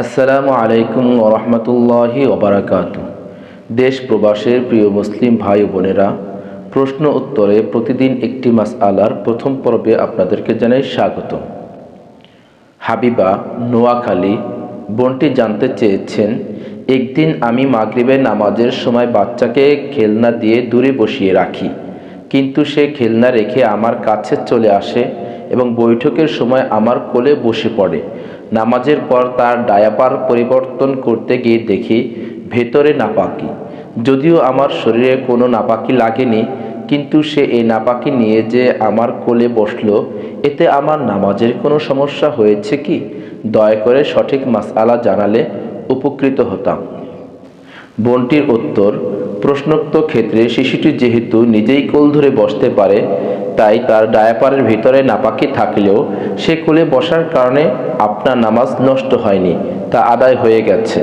আসসালামু আলাইকুম ওরহমতুল্লাহি ওবরাকাত দেশ প্রবাসের প্রিয় মুসলিম ভাই বোনেরা, প্রশ্ন উত্তরে প্রতিদিন একটি মাস আলার প্রথম পর্বে আপনাদেরকে জানাই স্বাগত হাবিবা নোয়াখালী বোনটি জানতে চেয়েছেন, একদিন আমি মাগরিবের নামাজের সময় বাচ্চাকে খেলনা দিয়ে দূরে বসিয়ে রাখি, কিন্তু সে খেলনা রেখে আমার কাছে চলে আসে এবং বৈঠকের সময় আমার কোলে বসে পড়ে। নামাজের পর তার ডায়াপার পরিবর্তন করতে গিয়ে দেখি ভেতরে নাপাকি। যদিও আমার শরীরে কোনো নাপাকি লাগেনি, কিন্তু সে এই নাপাকি নিয়ে যে আমার কোলে বসল, এতে আমার নামাজের কোনো সমস্যা হয়েছে কি? দয়া করে সঠিক মাসআলা জানালে উপকৃত হতাম। বোনটির উত্তর, প্রশ্নোক্ত ক্ষেত্রে শিশুটি যেহেতু নিজেই কোল ধরে বসতে পারে তাই তার ডায়াপারের ভিতরে নাপাকি থাকলেও সে কোলে বসার কারণে আপনার নামাজ নষ্ট হয়নি, তা আদায় হয়ে গেছে।